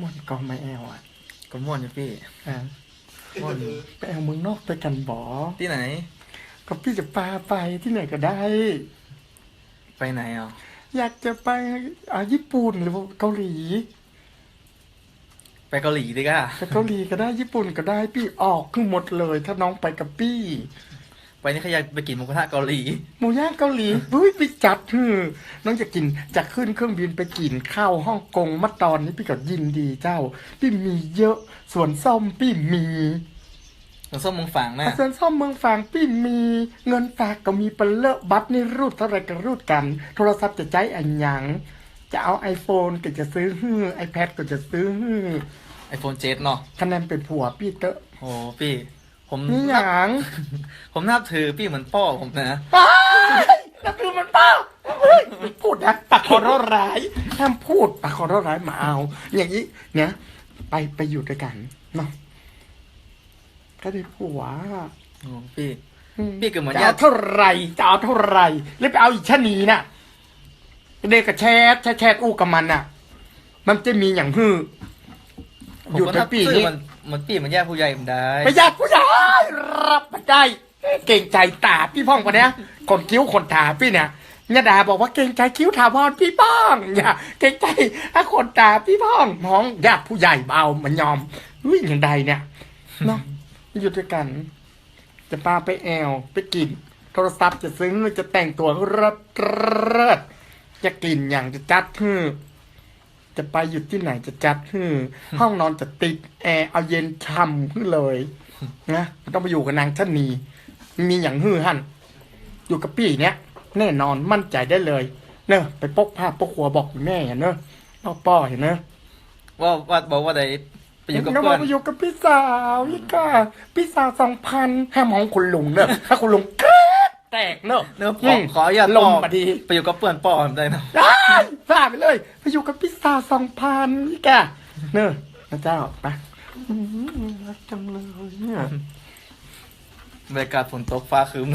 ม่วนก็ไม่แอวอะก็ม่วนอยู่พี่อ่าม่วนอยู่ไปเอาเมืองนอกไปกันบอที่ไหน ก็พี่จะพาไปที่ไหนก็ได้ ไปไหนอะอยากจะไปอ่าญี่ปุ่นหรือว่าเกาหลี ไปเกาหลีดีก่ะไปเกาหลีก็ได้ญี่ปุ่นก็ได้พี่ออกขึ้นหมดเลย ถ้าน้องไปกับพี่ ไปนี่เขาอยากไปกินหมูกระทะเกาหลี หมูย่างเกาหลีเฮ้ยไปจัดเถอะน้องจะกินจะขึ้นเครื่องบินไปกินข้าวฮ่องกงมาตอนนี้พี่ก็ยินดีเจ้า พี่มีเยอะส่วนส้มพี่มีน้ำส้มมึงฝังนะส่วนส้มเมืองฝางพี่มีเงินฝากก็มีเป็นเลอะบัตรนี่รูดเท่าไรก็รูดกัน โทรศัพท์จะใช้อันหยังจะเอา iPhone ก็จะซื้อฮื้อ iPad ก็จะซื้อฮื้อไอโฟนเจ็ดเนาะคะแนนเป็นผัวพี่เตอะโอ้พี่ ผมนี่หนับยังผมนับถือพี่เหมือนพ่อผมนะอ้ายนั่นคือมันเป้าเฮ้ยไม่พูดนะปากคอร้ายร้ายห้ามพูดปากคอร้ายร้ายมาเอา อย่างนี้เนี่ยไปไปอยู่ด้วยกันเนาะก็ได้ผัวโอ้พี่อืมพี่ก็เหมือนจะญาเอาติเท่าไหรจะเอาเท่าไหรแล้วไปเอาอีกชะนีน่ะเด็กกับแชทแชทแชทอู้กับมันน่ะ มันจะมีอย่างฮือ ผมอยู่ก็ในนับปีถือนี้มันเหมือนพี่เหมือนญาติผู้ใหญ่ผมได้ไปญาติผู้ใหญ่รับมาได้ เก่งใจตาพี่พ่องปะเนี้ยคนคิ้วคนตาพี่เนี่ยเนี่ยดาบอกว่าเก่งใจคิ้วถาวรพี่พ่องอย่าเก่งใจถ้าคนตาพี่พ่องมองญาติผู้ใหญ่เบามันยอมวิ่งอย่างใดเนี่ยเนาะอยู่ด้วยกัน จะพาไปแอลไปกิน โทรศัพท์จะซื้อจะแต่งตัวเริดเริดจะกินอย่างจะจัดฮือ จะไปอยู่ที่ไหนจะจัดฮือห้องนอนจะติดแอร์เอาเย็นช่ำขึ้นเลยนะไม่ต้องไปอยู่กับนางชะนีมีอย่างฮือหันอยู่กับพี่เนี้ยแน่นอนมั่นใจได้เลย เนอะไปปกผ้าปกหัวบอกแม่เนอะนอกป้อเห็นเนอะว่าว่าบอกว่าได้ไปอยู่กับแล้วเพื่อนไปอยู่กับพี่สาวนี่ค่ะพี่สาวสองพันห้ามมองคุณลุงเนอะถ้าคุณลุงเกรด แตกเนอะเนื้อขอขออนุญาตลพ่งอมาดีไปอยู่กับเพื่อนพ่อผมได้เนาะได้ทราบไปเลย ไปอยู่กับพี่สาวสองพันนี่ค่ะเนอะนะเจ้าไปอืมรักจังเลยเนี่ยบรรยากาศฝนตกฟ้าครึ้ม